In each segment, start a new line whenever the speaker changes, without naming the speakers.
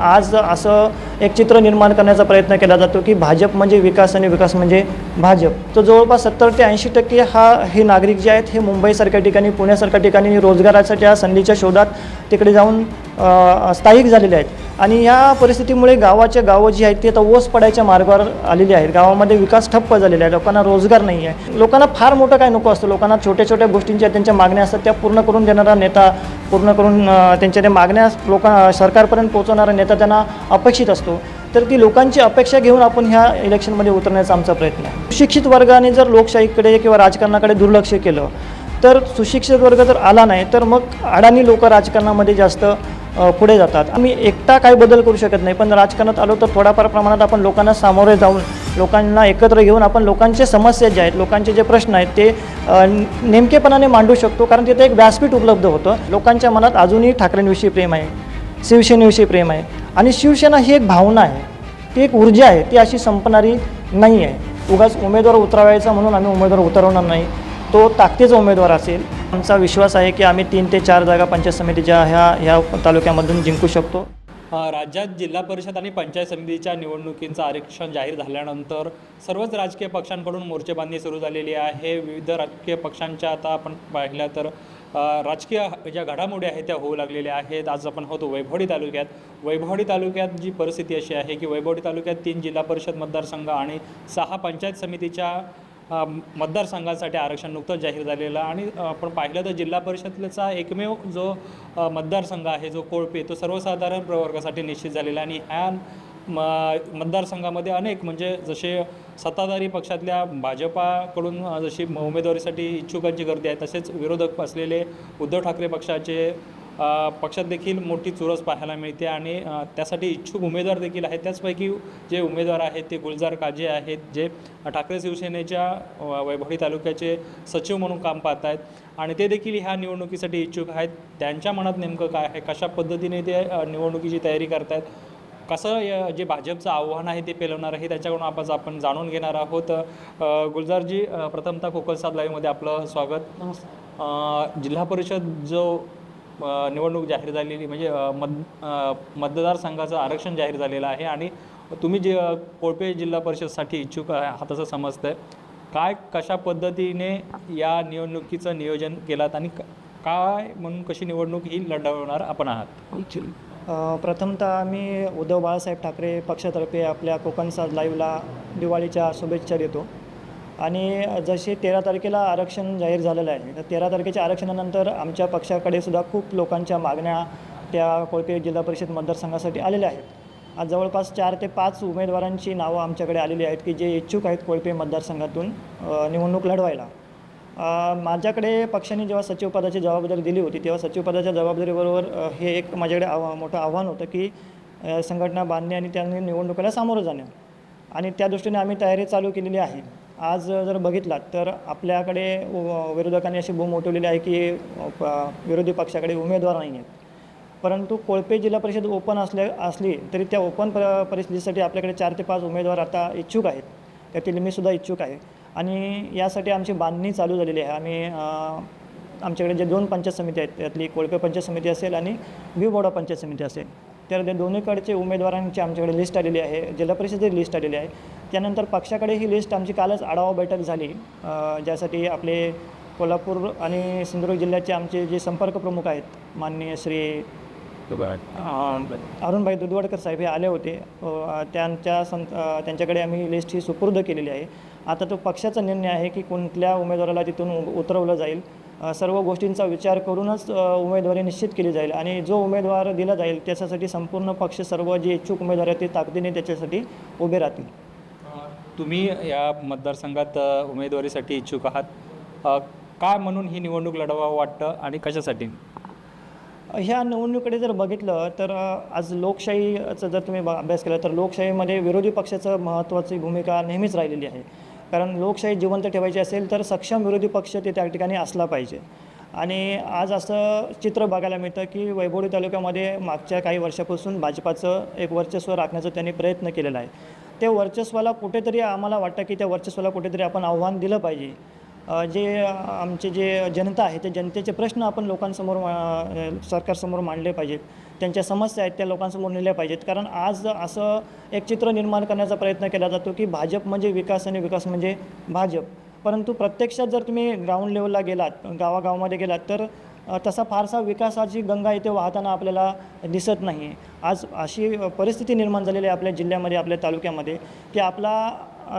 आज असं एक चित्र निर्माण करण्याचा प्रयत्न केला जातो की भाजप म्हणजे विकास आणि विकास म्हणजे भाजप. तर जवळपास सत्तर ते ऐंशी टक्के हा हे नागरिक जे आहेत हे मुंबईसारख्या ठिकाणी पुण्यासारख्या ठिकाणी रोजगाराच्या संधीच्या शोधात तिकडे जाऊन स्थायिक झालेले आहेत. आणि या परिस्थितीमुळे गावाच्या गावं जी आहेत ती आता ओस पडायच्या मार्गावर आलेली आहेत. गावामध्ये विकास ठप्प झालेला आहे. लोकांना रोजगार नाही आहे. लोकांना फार मोठं काय नको असतं. लोकांना छोट्या छोट्या गोष्टींच्या त्यांच्या मागण्या असतात. त्या पूर्ण करून देणारा नेता पूर्ण करून त्यांच्या त्या मागण्या लोकां सरकारपर्यंत पोहोचवणारा नेता त्यांना अपेक्षित असतो. तर ती लोकांची अपेक्षा घेऊन आपण ह्या इलेक्शनमध्ये उतरण्याचा आमचा प्रयत्न आहे. सुशिक्षित वर्गाने जर लोकशाहीकडे किंवा राजकारणाकडे दुर्लक्ष केलं तर सुशिक्षित वर्ग जर आला नाही तर मग अडाणी लोक राजकारणामध्ये जास्त पुढे जातात. आम्ही एकटा काही बदल करू शकत नाही पण राजकारणात आलो तर थोड्याफार प्रमाणात आपण लोकांना सामोरे जाऊन लोकांना एकत्र घेऊन आपण लोकांचे समस्या ज्या आहेत लोकांचे जे प्रश्न आहेत ते नेमकेपणाने मांडू शकतो कारण तिथे एक व्यासपीठ उपलब्ध होतं. लोकांच्या मनात अजूनही ठाकरेंविषयी प्रेम आहे शिवसेनेविषयी प्रेम आहे. आणि शिवसेना ही एक भावना आहे ती एक ऊर्जा आहे ती अशी संपणारी नाही आहे. उगाच उमेदवार उतरवायचा म्हणून आम्ही उमेदवार उतरवणार नाही. तो ताकदीचा उमेदवार असेल आमचा विश्वास आहे की आम्ही तीन ते चार जागा पंचायत समितीच्या ह्या ह्या तालुक्यामधून जिंकू शकतो.
राज्यात जिल्हा परिषद आणि पंचायत समितीच्या निवडणुकींचं आरक्षण जाहीर झाल्यानंतर सर्वच राजकीय पक्षांकडून मोर्चेबांधणी सुरू झालेली आहे. विविध राजकीय पक्षांच्या आता आपण पाहिलं तर राजकीय ज्या घडामोडी आहेत त्या होऊ लागलेल्या आहेत. आज आपण होतो वैभवडी तालुक्यात. वैभवडी तालुक्यात जी परिस्थिती अशी आहे की वैभवडी तालुक्यात तीन जिल्हा परिषद मतदारसंघ आणि सहा पंचायत समितीच्या मतदारसंघांसाठी आरक्षण नुकतंच जाहीर झालेलं आणि आपण पाहिलं तर जिल्हा परिषदेचा एकमेव जो मतदारसंघ आहे जो कोळपे तो सर्वसाधारण प्रवर्गासाठी निश्चित झालेला आणि ह्या म मतदारसंघामध्ये अनेक म्हणजे जसे सत्ताधारी पक्षातल्या भाजपाकडून जशी उमेदवारीसाठी इच्छुकांची गर्दी आहे तसेच विरोधक असलेले उद्धव ठाकरे पक्षाचे पक्षात देखील मोठी चुरस पाहायला मिळते आणि त्यासाठी इच्छुक उमेदवार देखील आहेत. त्याचपैकी जे उमेदवार आहेत ते गुलजार काजे आहेत जे ठाकरे शिवसेनेच्या वैभवी तालुक्याचे सचिव म्हणून काम पाहत आहेत आणि ते देखील ह्या निवडणुकीसाठी इच्छुक आहेत. त्यांच्या मनात नेमकं काय आहे? कशा पद्धतीने ते निवडणुकीची तयारी करतायत? कसं या- जे भाजपचं आव्हान आहे ते पेलवणार आहे त्याच्याकडून आपण आपण जाणून घेणार आहोत. गुलजारजी प्रथमतः कोकण लाईव्हमध्ये आपलं स्वागत. जिल्हा परिषद जो निवडणूक जाहीर झालेली म्हणजे मत मतदारसंघाचं आरक्षण जाहीर झालेलं आहे आणि तुम्ही जे कोळपे जिल्हा परिषदसाठी इच्छुक आहात हा तसं समजतं काय कशा पद्धतीने या निवडणुकीचं नियोजन केलात आणि काय म्हणून कशी निवडणूक ही लढवणार आपण आहात?
ॲक्च्युली प्रथमतः आम्ही उद्धव बाळासाहेब ठाकरे पक्षातर्फे आपल्या कोकण साज लाईव्हला दिवाळीच्या शुभेच्छा देतो. आणि जसे तेरा तारखेला आरक्षण जाहीर झालेलं आहे तर तेरा तारखेच्या आरक्षणानंतर आमच्या पक्षाकडे सुद्धा खूप लोकांच्या मागण्या त्या कोळपे जिल्हा परिषद मतदारसंघासाठी आलेल्या आहेत. आज जवळपास चार ते पाच उमेदवारांची नावं आमच्याकडे आलेली आहेत की जे इच्छुक आहेत कोळपे मतदारसंघातून निवडणूक लढवायला. माझ्याकडे पक्षाने जेव्हा सचिवपदाची जबाबदारी दिली होती तेव्हा सचिवपदाच्या जबाबदारीबरोबर हे एक माझ्याकडे आव्हा मोठं आव्हान होतं की संघटना बांधणे आणि त्यांनी निवडणुकीला सामोरं जाणे. आणि त्या दृष्टीने आम्ही तयारी चालू केलेली आहे. आज जर बघितलात तर आपल्याकडे विरोधकांनी अशी भूम उठवलेली आहे की प- विरोधी पक्षाकडे उमेदवार नाही आहेत. परंतु कोळपे जिल्हा परिषद ओपन असल्या असली तरी त्या ओपन प परिस्थितीसाठी आपल्याकडे चार ते पाच उमेदवार आता इच्छुक आहेत. त्यातील मी सुद्धा इच्छुक आहे. आणि यासाठी आमची बांधणी चालू झालेली आहे. आम्ही आमच्याकडे जे दोन पंचायत समिती आहेत त्यातली कोळपे पंचायत समिती असेल आणि भिवबोडा पंचायत समिती असेल. तर त्या दोन्हीकडचे उमेदवारांची आमच्याकडे लिस्ट आलेली आहे. जिल्हा परिषदेची लिस्ट आलेली आहे. त्यानंतर पक्षाकडे ही लिस्ट आमची कालच आढावा बैठक झाली. ज्यासाठी आपले कोल्हापूर आणि सिंधुदुर्ग जिल्ह्याचे आमचे जे संपर्क प्रमुख आहेत माननीय श्री अरुणभाई दुधवाडकर साहेब हे आले होते. त्यांच्या सं त्यांच्याकडे आम्ही लिस्ट ही सुपूर्द केलेली आहे. आता तो पक्षाचा निर्णय आहे की कोणत्या उमेदवाराला तिथून उ- उतरवलं जाईल. सर्व गोष्टींचा विचार करूनच उमेदवारी निश्चित केली जाईल आणि जो उमेदवार दिला जाईल त्याच्यासाठी संपूर्ण पक्ष सर्व जे इच्छुक उमेदवार आहेत ते ताकदीने त्याच्यासाठी उभे राहतील.
तुम्ही या मतदारसंघात उमेदवारीसाठी इच्छुक आहात. काय म्हणून ही निवडणूक लढवावं वाटतं आणि कशासाठी?
ह्या निवडणुकीकडे जर बघितलं तर आज लोकशाहीचा जर तुम्ही अभ्यास केला तर लोकशाहीमध्ये विरोधी पक्षाचं महत्त्वाची भूमिका नेहमीच राहिलेली आहे. कारण लोकशाही जिवंत ठेवायची असेल तर सक्षम विरोधी पक्ष ते त्या ठिकाणी असला पाहिजे. आणि आज असं चित्र बघायला मिळतं की वैभवडी तालुक्यामध्ये मागच्या काही वर्षापासून भाजपाचं एक वर्चस्व राखण्याचा त्यांनी प्रयत्न केलेला आहे. त्या वर्चस्वाला कुठेतरी आम्हाला वाटतं की त्या वर्चस्वाला कुठेतरी आपण आव्हान दिलं पाहिजे. जे आमचे जे जनता आहे ते जनतेचे प्रश्न आपण लोकांसमोर मा- सरकारसमोर मांडले पाहिजेत. त्यांच्या समस्या आहेत त्या लोकांसमोर नेल्या पाहिजेत. कारण आज असं एक चित्र निर्माण करण्याचा प्रयत्न केला जातो की भाजप म्हणजे विकास आणि विकास म्हणजे भाजप. परंतु प्रत्यक्षात जर तुम्ही ग्राउंड लेवलला गेलात गावागावामध्ये गेलात तर तसा फारसा विकासाची गंगा इथे वाहताना आपल्याला दिसत नाही. आज अशी परिस्थिती निर्माण झालेली आहे आपल्या जिल्ह्यामध्ये आपल्या तालुक्यामध्ये की आपला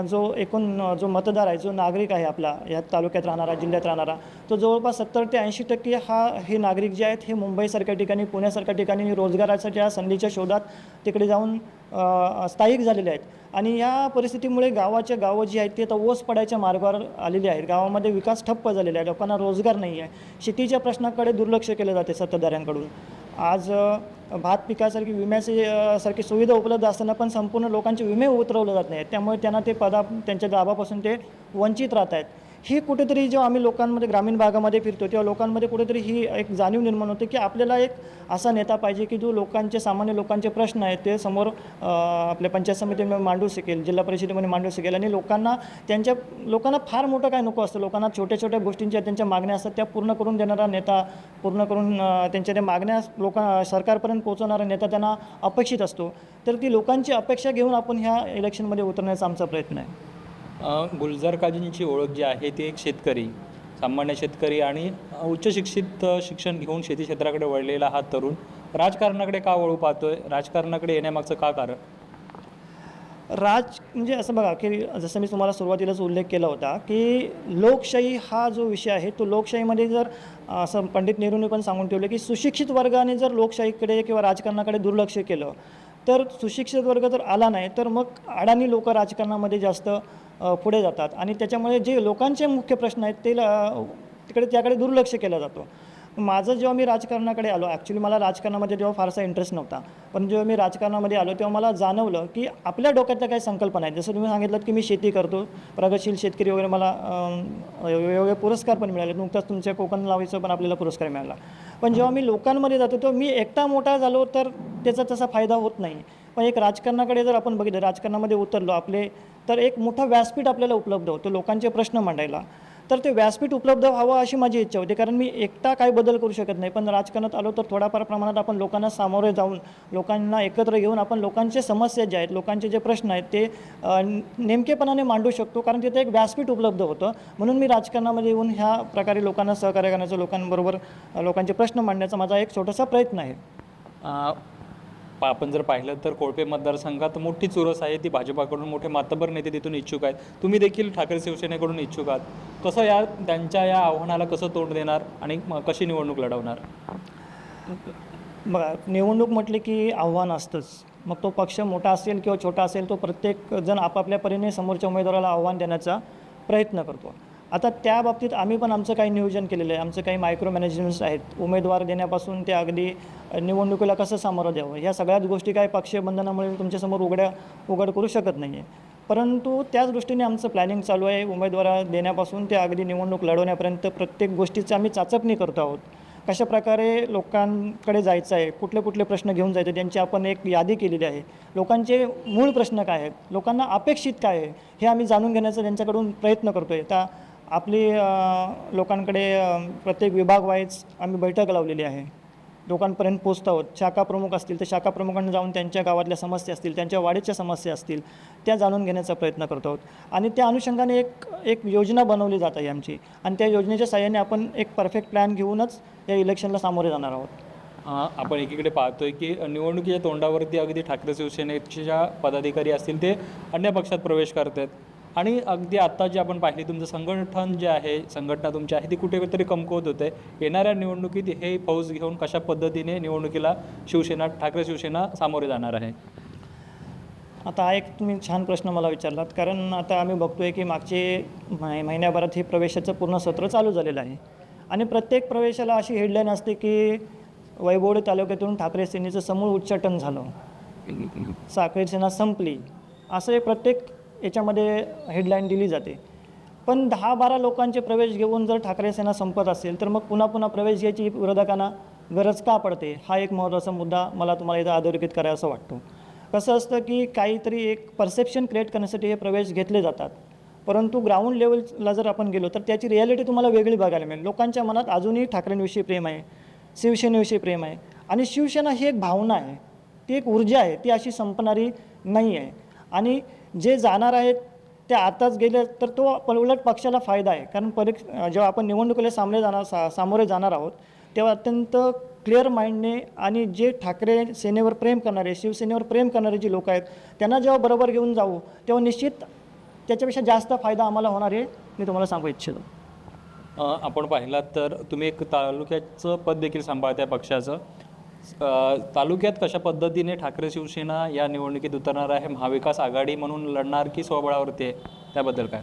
जो एकूण जो मतदार आहे जो नागरिक आहे आपला या तालुक्यात राहणारा जिल्ह्यात राहणारा तो जवळपास सत्तर ते ऐंशी टक्के हा हे नागरिक जे आहेत हे मुंबईसारख्या ठिकाणी पुण्यासारख्या ठिकाणी रोजगाराच्या संधीच्या शोधात तिकडे जाऊन स्थायिक झालेले आहेत. आणि या परिस्थितीमुळे गावाच्या गावं जी आहेत ते आता ओस पडायच्या मार्गावर आलेली आहेत. गावामध्ये विकास ठप्प झालेला आहे. लोकांना रोजगार नाही आहे शेतीच्या प्रश्नाकडे दुर्लक्ष केलं जाते सत्ताधाऱ्यांकडून. आज भात पिकासारखी विम्याची सारखी सुविधा उपलब्ध असताना पण संपूर्ण लोकांचे विमे उतरवले जात नाहीत. त्यामुळे त्यांना ते पदा त्यांच्या लाभापासून ते वंचित राहत आहेत. ही कुठेतरी जेव्हा आम्ही लोकांमध्ये ग्रामीण भागामध्ये फिरतो तेव्हा लोकांमध्ये कुठेतरी ही एक जाणीव निर्माण होते की आपल्याला एक असा नेता पाहिजे की जो लोकांचे सामान्य लोकांचे प्रश्न आहेत ते समोर आपल्या पंचायत समितीमध्ये मांडू शकेल जिल्हा परिषदेमध्ये मांडू शकेल आणि लोकांना त्यांच्या लोकांना फार मोठं काय नको असतं. लोकांना छोट्या छोट्या गोष्टींच्या त्यांच्या मागण्या असतात त्या पूर्ण करून देणारा नेता पूर्ण करून त्यांच्या त्या मागण्या लोकां सरकारपर्यंत पोहोचवणारा नेता त्यांना अपेक्षित असतो. तर ती लोकांची अपेक्षा घेऊन आपण ह्या इलेक्शनमध्ये उतरण्याचा आमचा प्रयत्न आहे.
गुलजार काजींची ओळख जी आहे ती एक शेतकरी सामान्य शेतकरी आणि उच्चशिक्षित उच्च शिक्षित शिक्षण घेऊन शेती क्षेत्राकडे वळलेला हा तरुण राजकारणाकडे का वळू पाहतोय? राजकारणाकडे येण्यामागचं का कारण?
राज म्हणजे असं बघा की जसं मी तुम्हाला सुरुवातीलाच उल्लेख केला होता की लोकशाही हा जो विषय आहे तो लोकशाहीमध्ये जर असं पंडित नेहरूंनी पण सांगून ठेवलं की सुशिक्षित वर्गाने जर लोकशाहीकडे किंवा राजकारणाकडे दुर्लक्ष केलं तर सुशिक्षित वर्ग जर आला नाही तर मग अडाणी लोक राजकारणामध्ये जास्त पुढे जातात. आणि त्याच्यामुळे जे लोकांचे मुख्य प्रश्न आहेत ते ल- तिकडे त्याकडे दुर्लक्ष केला जातो. माझं जेव्हा मी राजकारणाकडे आलो ॲक्च्युली मला राजकारणामध्ये तेव्हा फारसा इंटरेस्ट नव्हता. पण जेव्हा मी राजकारणामध्ये आलो तेव्हा मला जाणवलं की आपल्या डोक्यातल्या काही संकल्पना आहेत. जसं तुम्ही सांगितलं की मी शेती करतो प्रगतशील शेतकरी वगैरे मला वेगवेगळे पुरस्कार पण मिळाले. नुकताच तुमच्या कोकण लावायचं पण आपल्याला पुरस्कार मिळाला. पण जेव्हा मी लोकांमध्ये जातो तेव्हा मी एकटा मोठा झालो तर त्याचा तसा फायदा होत नाही. पण एक राजकारणाकडे जर आपण बघितलं राजकारणामध्ये उतरलो आपले तर एक मोठं व्यासपीठ आपल्याला उपलब्ध होतं लोकांचे प्रश्न मांडायला. तर ते व्यासपीठ उपलब्ध व्हावं अशी माझी इच्छा होती कारण मी एकटा काय बदल करू शकत नाही. पण राजकारणात आलो तर थोड्याफार प्रमाणात आपण लोकांना सामोरे जाऊन लोकांना एकत्र घेऊन आपण लोकांचे समस्या ज्या आहेत लोकांचे जे प्रश्न आहेत ते नेमकेपणाने मांडू शकतो कारण तिथे एक व्यासपीठ उपलब्ध होतं. म्हणून मी राजकारणामध्ये येऊन ह्या प्रकारे लोकांना सहकार्य करण्याचा लोकांबरोबर लोकांचे प्रश्न मांडण्याचा माझा एक छोटासा प्रयत्न आहे.
पा- आपण जर पाहिलं तर कोळपे मतदारसंघात मोठी चुरस आहे. ती भाजपाकडून मोठे मातबर नेते तिथून इच्छुक आहेत. तुम्ही देखील ठाकरे शिवसेनेकडून इच्छुक आहात. कसं या त्यांच्या या आव्हानाला कसं तोंड देणार आणि म- कशी निवडणूक लढवणार?
बघा निवडणूक म्हटली की आव्हान असतंच. मग तो पक्ष मोठा असेल किंवा छोटा असेल तो प्रत्येक जण आपापल्या परीने समोरच्या उमेदवाराला आव्हान देण्याचा प्रयत्न करतो. आता त्या बाबतीत आम्ही पण आमचं काही नियोजन केलेलं आहे. आमचं काही मायक्रो मॅनेजमेंट्स आहेत. उमेदवार देण्यापासून ते अगदी निवडणुकीला कसं सामोरं द्यावं ह्या सगळ्याच गोष्टी काय पक्षीय बंधनामुळे तुमच्यासमोर उघड्या उघड करू शकत नाही आहे परंतु त्याच दृष्टीने आमचं प्लॅनिंग चालू आहे. उमेदवार देण्यापासून ते अगदी निवडणूक लढवण्यापर्यंत प्रत्येक गोष्टीची आम्ही चाचपणी करतो आहोत. कशा प्रकारे लोकांकडे जायचं आहे कुठले कुठले प्रश्न घेऊन जायचे त्यांची आपण एक यादी केलेली आहे. लोकांचे मूळ प्रश्न काय आहेत? लोकांना अपेक्षित काय आहे? हे आम्ही जाणून घेण्याचा त्यांच्याकडून प्रयत्न करतो आहे त्या आपली लोकांकडे प्रत्येक विभाग वाईज आम्ही बैठक लावलेली आहे. लोकांपर्यंत पोचत आहोत शाखा प्रमुख असतील तर शाखा प्रमुखांना जाऊन त्यांच्या गावातल्या समस्या असतील त्यांच्या वाढीच्या समस्या असतील त्या जाणून घेण्याचा प्रयत्न करतो आहोत आणि त्या अनुषंगाने एक एक योजना बनवली जात आहे आमची. आणि त्या योजनेच्या साह्याने आपण एक परफेक्ट प्लॅन घेऊनच या इलेक्शनला सामोरे जाणार आहोत.
आपण एकीकडे पाहतोय की निवडणुकीच्या तोंडावरती अगदी ठाकरे शिवसेनेचे ज्या पदाधिकारी असतील ते अन्य पक्षात प्रवेश करत आहेत आणि अगदी आत्ता जे आपण पाहिली तुमचं संघटन जे आहे संघटना तुमची आहे ती कुठेतरी कमकुवत होते. येणाऱ्या निवडणुकीत हे फौज घेऊन कशा पद्धतीने निवडणुकीला शिवसेना ठाकरे शिवसेना सामोरे जाणार आहे?
आता हा एक तुम्ही छान प्रश्न मला विचारलात. कारण आता आम्ही बघतोय की मागचे महिन्याभरात हे प्रवेशाचं पूर्ण सत्र चालू झालेलं आहे. आणि प्रत्येक प्रवेशाला अशी हेडलाईन असते की वैभवडे तालुक्यातून ठाकरे सेनेचं समूळ उच्चाटन झालं. साखळी सेना संपली. असं हे प्रत्येक याच्यामध्ये हेडलाईन दिली जाते. पण दहा बारा लोकांचे प्रवेश घेऊन जर ठाकरे सेना संपत असेल तर मग पुन्हा पुन्हा प्रवेश घ्यायची विरोधकांना गरज का पडते? हा एक महत्त्वाचा मुद्दा मला तुम्हाला इथं अधोरेखित करायचा वाटतो. कसं असतं की काहीतरी एक परसेप्शन क्रिएट करण्यासाठी हे प्रवेश घेतले जातात. परंतु ग्राउंड लेवलला जर आपण गेलो तर त्याची रिॲलिटी तुम्हाला वेगळी बघायला मिळेल. लोकांच्या मनात अजूनही ठाकरेंविषयी प्रेम आहे शिवसेनेविषयी प्रेम आहे. आणि शिवसेना ही एक भावना आहे. ती एक ऊर्जा आहे. ती अशी संपणारी नाही आहे. आणि जे जाणार आहेत ते आताच गेले तर तो उलट पक्षाला फायदा आहे. कारण परीक्ष जेव्हा आपण निवडणुकीला सामने जाणार सा सामोरे जाणार आहोत तेव्हा अत्यंत क्लिअर माइंडने आणि जे ठाकरे सेनेवर प्रेम करणारे शिवसेनेवर प्रेम करणारे जे लोक आहेत त्यांना जेव्हा बरोबर घेऊन जाऊ तेव्हा निश्चित त्याच्यापेक्षा जास्त फायदा आम्हाला होणार आहे मी तुम्हाला सांगू इच्छितो.
आपण पाहिलात तर तुम्ही एक तालुक्याचं पद देखील सांभाळताय पक्षाचं. तालुक्यात कशा पद्धतीने ठाकरे शिवसेना या निवडणुकीत उतरणार आहे? महाविकास आघाडी म्हणून लढणार की स्वबळावरती आहे? त्याबद्दल काय?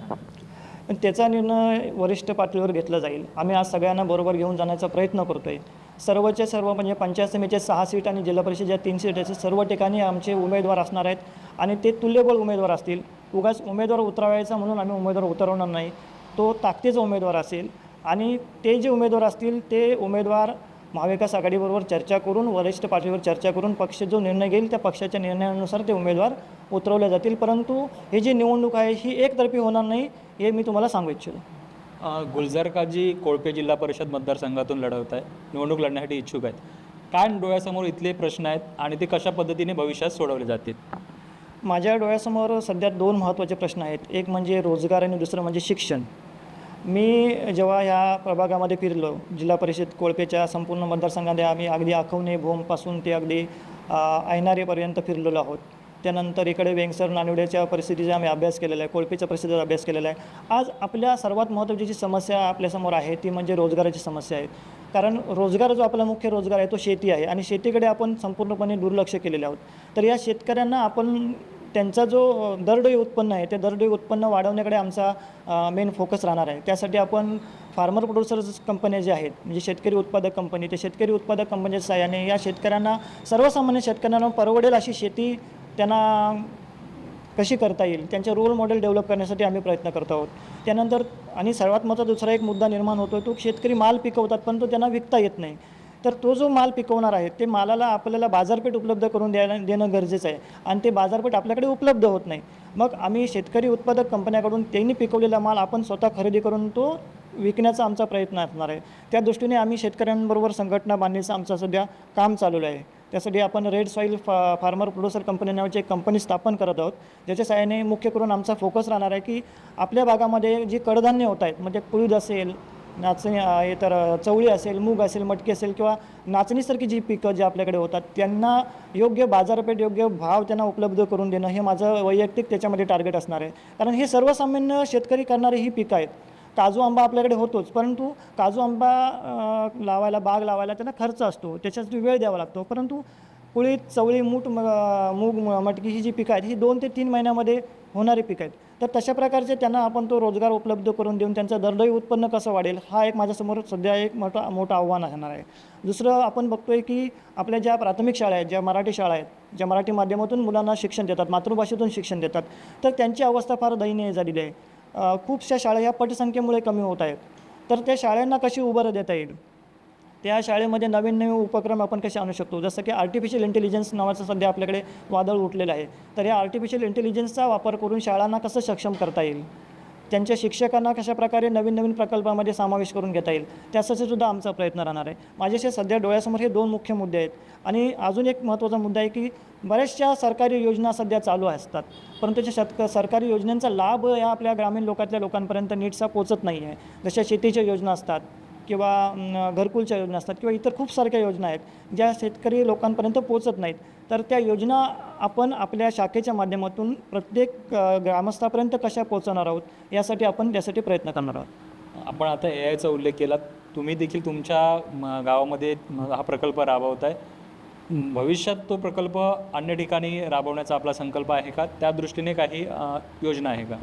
पण त्याचा निर्णय वरिष्ठ पातळीवर घेतला जाईल. आम्ही आज सगळ्यांना बरोबर घेऊन जाण्याचा प्रयत्न करतो आहे सर्वचे सर्व म्हणजे पंचायत समितीचे सहा सीट आणि जिल्हा परिषदेच्या तीन सीट याचे सर्व ठिकाणी आमचे उमेदवार असणार आहेत आणि ते तुल्यबळ उमेदवार असतील. उगाच उमेदवार उतरवायचा म्हणून आम्ही उमेदवार उतरवणार नाही. तो ताकदीचा उमेदवार असेल आणि ते जे उमेदवार असतील ते उमेदवार महाविकास आघाडीबरोबर चर्चा करून वरिष्ठ पातळीवर चर्चा करून पक्ष जो निर्णय घेईल त्या पक्षाच्या निर्णयानुसार ते उमेदवार उतरवले जातील. परंतु ही जी निवडणूक आहे ही एकतर्फी होणार नाही हे मी तुम्हाला सांगू इच्छितो.
गुलजार काजी कोळपे जिल्हा परिषद मतदारसंघातून लढवत आहे निवडणूक लढण्यासाठी इच्छुक आहेत. काय डोळ्यासमोर इथले प्रश्न आहेत आणि ते कशा पद्धतीने भविष्यात सोडवले जातील?
माझ्या डोळ्यासमोर सध्या दोन महत्त्वाचे प्रश्न आहेत. एक म्हणजे रोजगार आणि दुसरं म्हणजे शिक्षण. मी जेव्हा ह्या प्रभागामध्ये फिरलो जिल्हा परिषद कोळपेच्या संपूर्ण मतदारसंघामध्ये आम्ही अगदी आखवणे भोमपासून ते अगदी ऐनारेपर्यंत फिरलेलो आहोत. त्यानंतर इकडे वेंगसर नानिवड्याच्या परिस्थितीचा आम्ही अभ्यास केलेला आहे कोळपेच्या परिस्थितीचा अभ्यास केलेला आहे. आज आपल्या सर्वात महत्त्वाची जी समस्या आपल्यासमोर आहे ती म्हणजे रोजगाराची समस्या आहे. कारण रोजगार जो आपला मुख्य रोजगार आहे तो शेती आहे. आणि शेतीकडे आपण संपूर्णपणे दुर्लक्ष केलेले आहोत. तर या शेतकऱ्यांना आपण त्यांचा जो दरडोई उत्पन्न आहे ते दरडोई उत्पन्न वाढवण्याकडे आमचा मेन फोकस राहणार आहे. त्यासाठी आपण फार्मर प्रोड्युसर्स कंपन्या ज्या आहेत म्हणजे शेतकरी उत्पादक कंपनी ते शेतकरी उत्पादक कंपनीच्या सहाय्याने या शेतकऱ्यांना सर्वसामान्य शेतकऱ्यांना परवडेल अशी शेती त्यांना कशी करता येईल त्यांचे रोल मॉडेल डेव्हलप करण्यासाठी आम्ही प्रयत्न करत आहोत. त्यानंतर आणि सर्वात महत्त्वाचा दुसरा एक मुद्दा निर्माण होतो तो शेतकरी माल पिकवतात पण तो त्यांना विकता येत नाही. तर तो जो माल पिकवणार आहे ते मालाला आपल्याला बाजारपेठ उपलब्ध करून द्यायला देणं गरजेचं आहे. आणि ते बाजारपेठ आपल्याकडे उपलब्ध होत नाही. मग आम्ही शेतकरी उत्पादक कंपन्याकडून त्यांनी पिकवलेला माल आपण स्वतः खरेदी करून तो विकण्याचा आमचा प्रयत्न असणार आहे. त्या दृष्टीने आम्ही शेतकऱ्यांबरोबर संघटना बांधण्याचं आमचं सध्या काम चालू आहे. त्यासाठी आपण रेड सॉईल फा फार्मर प्रोड्युसर कंपनी नावाची एक कंपनी स्थापन करत आहोत. ज्याच्या सहाय्याने मुख्य करून आमचा फोकस राहणार आहे की आपल्या भागामध्ये जी कडधान्य होत आहेत म्हणजे कुळीद असेल नाचणी हे तर चवळी असेल मूग असेल मटकी असेल किंवा नाचणीसारखी जी पिकं जी आपल्याकडे होतात त्यांना योग्य बाजारपेठ योग्य भाव त्यांना उपलब्ध करून देणं हे माझं वैयक्तिक त्याच्यामध्ये टार्गेट असणार आहे. कारण हे सर्वसामान्य शेतकरी करणारी ही पिकं आहेत. काजू आंबा आपल्याकडे होतोच परंतु काजू आंबा लावायला बाग लावायला त्यांना खर्च असतो त्याच्यासाठी वेळ द्यावा लागतो. परंतु कुळीत चवळी मूठ म- मूग म- मटकी ही जी पिकं आहेत ही दोन ते तीन महिन्यामध्ये होणारी पिकं आहेत. तर तशा प्रकारचे त्यांना आपण तो रोजगार उपलब्ध करून देऊन त्यांचं दरडोई उत्पन्न कसं वाढेल हा एक माझ्यासमोर सध्या एक मोठा मोठं आव्हान असणार आहे. दुसरं आपण बघतोय की आपल्या ज्या प्राथमिक शाळा आहेत ज्या मराठी शाळा आहेत ज्या मराठी माध्यमातून मुलांना शिक्षण देतात मातृभाषेतून शिक्षण देतात तर त्यांची अवस्था फार दयनीय झालेली आहे. खूपशा शाळा ह्या पटसंख्येमुळे कमी होत आहेत. तर त्या शाळांना कशी उभारं देता येईल? त्या शाळेमध्ये नवीन नवीन उपक्रम आपण कसे आणू शकतो? जसं की आर्टिफिशियल इंटेलिजन्स नावाचं सध्या आपल्याकडे वादळ उठलेलं आहे. तर या आर्टिफिशियल इंटेलिजन्सचा वापर करून शाळांना कसं सक्षम करता येईल? त्यांच्या शिक्षकांना कशाप्रकारे नवीन नवीन प्रकल्पामध्ये समावेश करून घेता येईल? त्यासाठी सुद्धा आमचा प्रयत्न राहणार आहे. माझ्याशी सध्या डोळ्यासमोर हे दोन मुख्य मुद्दे आहेत. आणि अजून एक महत्त्वाचा मुद्दा आहे की बऱ्याचशा सरकारी योजना सध्या चालू असतात. परंतु त्या शतक सरकारी योजनांचा लाभ या आपल्या ग्रामीण लोकातल्या लोकांपर्यंत नीटसा पोचत नाही आहे जशा शेतीच्या योजना असतात किंवा घरकुलच्या योजना असतात किंवा इतर खूप सारख्या योजना आहेत ज्या शेतकरी लोकांपर्यंत पोचत नाहीत. तर त्या योजना आपण आपल्या शाखेच्या माध्यमातून प्रत्येक ग्रामस्थापर्यंत कशा पोहोचवणार आहोत यासाठी आपण त्यासाठी प्रयत्न करणार आहोत.
आपण आता ए आयचा उल्लेख केला. तुम्ही देखील तुमच्या गावामध्ये हा प्रकल्प राबवत आहे. भविष्यात तो प्रकल्प अन्य ठिकाणी राबवण्याचा आपला संकल्प आहे का? त्या दृष्टीने काही योजना आहे का?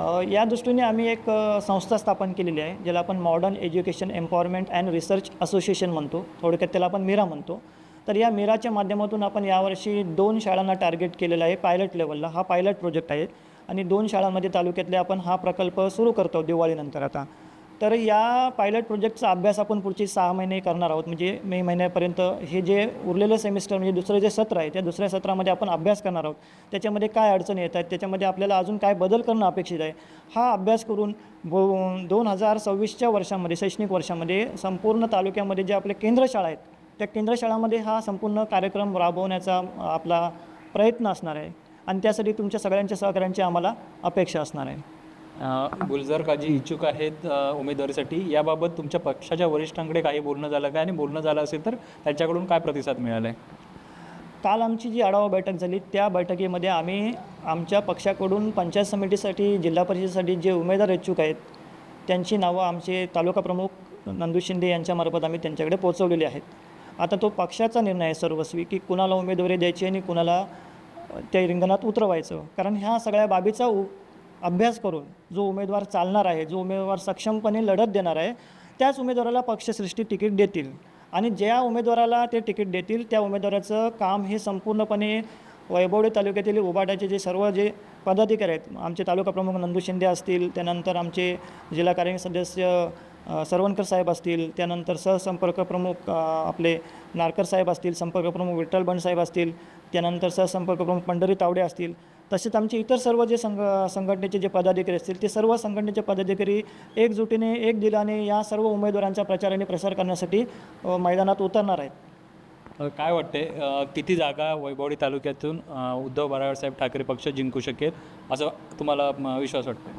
या दृष्टीने आम्ही एक संस्था स्थापन केलेली आहे ज्याला आपण modern education empowerment and research association म्हणतो. थोडक्यात त्याला आपण मीरा म्हणतो. तर या मीराच्या माध्यमातून आपण यावर्षी दोन शाळांना टार्गेट केलेलं आहे पायलट लेवलला हा पायलट प्रोजेक्ट आहे आणि दोन शाळांमध्ये तालुक्यातले आपण हा प्रकल्प सुरू करतो दिवाळीनंतर आता. तर या पायलट प्रोजेक्टचा अभ्यास आपण पुढचे सहा महिने करणार आहोत. म्हणजे मे महिन्यापर्यंत हे जे उरलेलं सेमिस्टर म्हणजे दुसरं जे सत्र आहे त्या दुसऱ्या सत्रामध्ये आपण अभ्यास करणार आहोत. त्याच्यामध्ये काय अडचणी येत आहेत? त्याच्यामध्ये आपल्याला अजून काय बदल करणं अपेक्षित आहे? हा अभ्यास करून बो दोन हजार सव्वीसच्या वर्षामध्ये शैक्षणिक वर्षामध्ये संपूर्ण तालुक्यामध्ये जे आपले केंद्रशाळा आहेत त्या केंद्रशाळामध्ये हा संपूर्ण कार्यक्रम राबवण्याचा आपला प्रयत्न असणार आहे. आणि त्यासाठी तुमच्या सगळ्यांच्या सहकार्यांची आम्हाला अपेक्षा असणार आहे.
गुलजार काजी इच्छुक आहेत उमेदवारीसाठी. याबाबत तुमच्या पक्षाच्या वरिष्ठांकडे काही बोलणं झालं काय? आणि बोलणं झालं असेल तर त्यांच्याकडून काय प्रतिसाद मिळाला आहे
काल आमची जी आढावा बैठक झाली त्या बैठकीमध्ये आम्ही आमच्या पक्षाकडून पंचायत समितीसाठी जिल्हा परिषदेसाठी जे उमेदवार इच्छुक आहेत त्यांची नावं आमचे तालुका प्रमुख नंदू शिंदे यांच्यामार्फत आम्ही त्यांच्याकडे पोहोचवलेली आहेत. आता तो पक्षाचा निर्णय आहे सर्वस्वी की कुणाला उमेदवारी द्यायची आणि कुणाला त्या रिंगणात उतरवायचं. कारण ह्या सगळ्या बाबीचा उ अभ्यास करून जो उमेदवार चालणार आहे जो उमेदवार सक्षमपणे लढत देणार आहे त्याच उमेदवाराला पक्षसृष्टी तिकीट देतील. आणि ज्या उमेदवाराला ते तिकीट देतील त्या उमेदवाराचं काम हे संपूर्णपणे वैभवडे तालुक्यातील उबाटाचे जे सर्व जे पदाधिकारी आहेत आमचे तालुका प्रमुख नंदू शिंदे असतील त्यानंतर आमचे जिल्हा कार्य सदस्य सरवणकर साहेब असतील त्यानंतर सहसंपर्क प्रमुख आपले नारकर साहेब असतील संपर्क प्रमुख विठ्ठल बंड साहेब असतील त्यानंतर सहसंपर्क प्रमुख पंढरी तावडे असतील तसेच आमचे इतर सर्व जे संघ संघटनेचे जे पदाधिकारी असतील ते सर्व संघटनेचे पदाधिकारी एकजुटीने एक दिलाने या सर्व उमेदवारांचा प्रचार आणि प्रसार करण्यासाठी मैदानात उतरणार आहेत.
काय वाटते? किती जागा वैभवडी तालुक्यातून उद्धव बाळासाहेब ठाकरे पक्ष जिंकू शकेल असं तुम्हाला विश्वास वाटतो?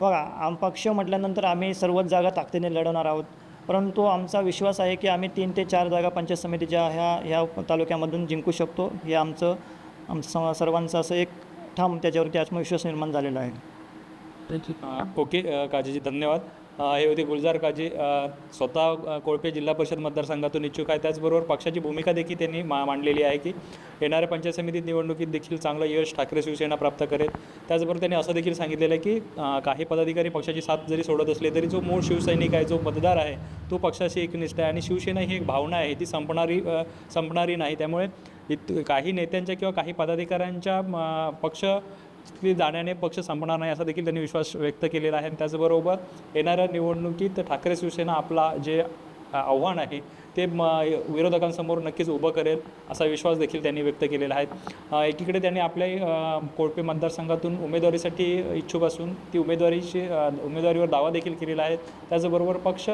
बघा आम पक्ष म्हटल्यानंतर आम्ही सर्वच जागा ताकदीने लढवणार आहोत. परंतु आमचा विश्वास आहे की आम्ही तीन ते चार जागा पंचायत समितीच्या ह्या ह्या तालुक्यामधून जिंकू शकतो. हे आमचं आमचं सर्वांचं असं एक ठाम त्याच्यावरती आत्मविश्वास निर्माण झालेला आहे.
ओके काजीजी धन्यवाद. हे होते गुलजार काजी स्वतः कोळपे जिल्हा परिषद मतदारसंघातून इच्छुक आहे त्याचबरोबर पक्षाची भूमिका देखील त्यांनी मा मांडलेली आहे की येणाऱ्या पंचायत समिती निवडणुकीत देखील चांगलं यश ठाकरे शिवसेना प्राप्त करेल. त्याचबरोबर त्यांनी असं देखील सांगितलेलं आहे की काही पदाधिकारी पक्षाची साथ जरी सोडत असले तरी जो मूळ शिवसैनिक आहे जो मतदार आहे तो पक्षाशी एकनिष्ठ आहे आणि शिवसेना ही एक भावना आहे ती संपणारी संपणारी नाही. त्यामुळे इत काही नेत्यांच्या किंवा काही पदाधिकाऱ्यांच्या म, पक्ष जाण्याने पक्ष संपणार नाही असा देखील त्यांनी विश्वास व्यक्त केलेला आहे. आणि त्याचबरोबर येणाऱ्या निवडणुकीत ठाकरे शिवसेना आपला जे आव्हान आहे ते म विरोधकांसमोर नक्कीच उभं करेल असा विश्वास देखील त्यांनी व्यक्त केलेला आहे. एकीकडे त्यांनी आपल्या कोळपे मतदारसंघातून उमेदवारीसाठी इच्छुक असून ती उमेदवारीची उमेदवारीवर दावा देखील केलेला आहे. त्याचबरोबर पक्ष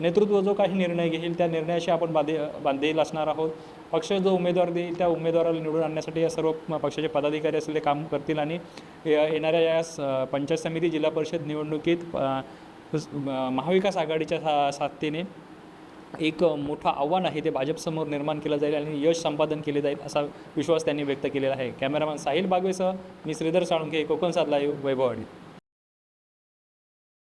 नेतृत्व जो काही निर्णय घेईल त्या निर्णयाशी आपण बांधे बांधील असणार आहोत. पक्ष जो उमेदवार देईल त्या उमेदवाराला निवडून आणण्यासाठी या सर्व पक्षाचे पदाधिकारी असलेले काम करतील आणि येणाऱ्या या स- पंचायत समिती जिल्हा परिषद निवडणुकीत महाविकास आघाडीच्या सा साथीने एक मोठं आव्हान आहे ते भाजपसमोर निर्माण केलं जाईल आणि यश संपादन केले जाईल असा विश्वास त्यांनी व्यक्त केलेला आहे. कॅमेरामॅन साहिल बागवेसह मी श्रीधर साळुंखे कोकण साधला वैभववाडी